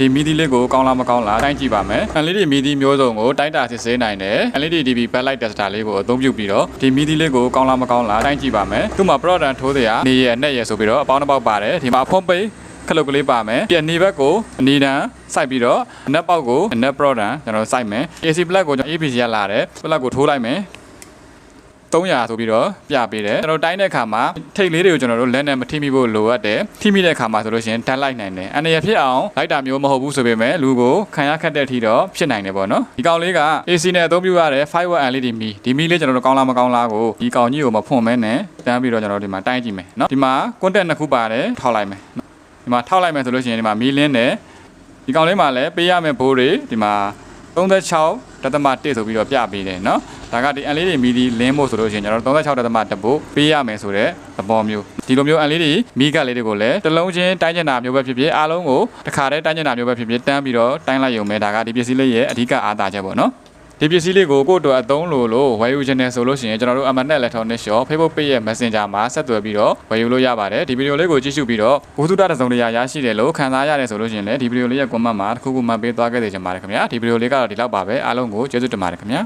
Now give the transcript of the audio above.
ဒီမီဒီလေးကိုကောင်းလားမကောင်းလားတိုင်းကြည့်ပါမယ် LED မီဒီမျိုးစုံကိုတိုင်းတာစစ်ဆေးနိုင်တယ် LED DB backlight tester လေးကိုအသုံးပြုပြီးတော့ဒီမီဒီလေးကိုကောင်းလားမကောင်းလားတိုင်းကြည့်ပါမယ်သူ့မှာ product ထိုးတဲ့အနေရနဲ့ရဆိုပြီးတော့အပေါင်းတစ်ပေါက်ပါတယ်ဒီမှာဖုန်းပိတ်ခလုတ်ကလေးပါမယ်ပြန်နေဘက်ကိုအနေတန်းစိုက်ပြီးတော့အနက်ပေါက်ကိုအနက် product ကျွန်တော်စိုက်မယ် AC plug ကိုကျွန်တော် APC ရလာတယ် plug ကိုထိုးလိုက်မယ် 300ဆိုပြီးတော့ပြပေးတယ်ကျွန်တော်တိုင်းတဲ့အခါမှာထိတ်လေးတွေကိုကျွန်တော်တို့လက်နဲ့မထိမိဖို့လိုအပ်တယ်ထိမိတဲ့အခါမှာဆိုလို့ရှိရင်ဓာတ်လိုက်နိုင်တယ်အနေရဖြစ်အောင်လိုက်တာမျိုးမဟုတ်ဘူးဆိုပေမဲ့လူကိုခံရခက်တဲ့အထိတော့ဖြစ်နိုင်တယ်ပေါ့နော်ဒီကောင်လေးက AC နဲ့အသုံးပြုရတဲ့ 5W LED မီဒီမီလေးကျွန်တော်တို့ကောင်းလားမကောင်းလားကိုဒီကောင်ကြီးကိုမဖွင့်မဲနဲ့တန်းပြီးတော့ကျွန်တော်တို့ဒီမှာတိုင်းကြည့်မယ်နော်ဒီမှာ contact နှစ်ခုပါတယ်ထောက်လိုက်မယ်ဒီမှာထောက်လိုက်မယ်ဆိုလို့ရှိရင်ဒီမှာမီလင်းတယ်ဒီကောင်လေးမှာလည်းပေးရမယ့်ဘိုးတွေဒီမှာ 36တသမ1ဆိုပြီးတော့ပြပေးတယ်နော်ဒါကဒီ LED မီဒီလင်းဖို့ဆိုလို့ရှိရင်ကျွန်တော်36တသမ1ဘို့ပေးရမယ်ဆိုတဲ့သဘောမျိုးဒီလိုမျိုး LED မီကလေးတွေကိုလည်းတစ်လုံးချင်းတိုင်းကျင်တာမျိုးပဲဖြစ်ဖြစ်အားလုံးကိုတစ်ခါတည်းတိုင်းကျင်တာမျိုးပဲဖြစ်ဖြစ်တန်းပြီးတော့တိုင်းလိုက်ရုံပဲဒါကဒီပစ္စည်းလေးရဲ့အဓိကအားသာချက်ပေါ့နော် ဒီပစ္စည်းလေးကိုကိုယ့်အတွက်အသုံးလို့လို့ဝယ်ယူခြင်းနဲ့ဆိုလို့ရှိရင်ကျွန်တော်တို့ Amanet Electronics Shop Facebook Page ရဲ့ Messenger မှာဆက်သွယ်ပြီးတော့ဝယ်ယူလို့ရပါတယ်ဒီဗီဒီယိုလေးကိုကြည့်ရှုပြီးတော့ဘုသူတတစ်စုံတရာရရှိတယ်လို့ခံစားရတယ်ဆိုလို့ရှိရင်လည်းဒီဗီဒီယိုလေးရဲ့ comment မှာတစ်ခုခုမှတ်ပေးသွားခဲ့သေးချင်ပါတယ်ခင်ဗျာဒီဗီဒီယိုလေးကတော့ဒီလောက်ပါပဲအားလုံးကိုကျေးဇူးတင်ပါတယ်ခင်ဗျာ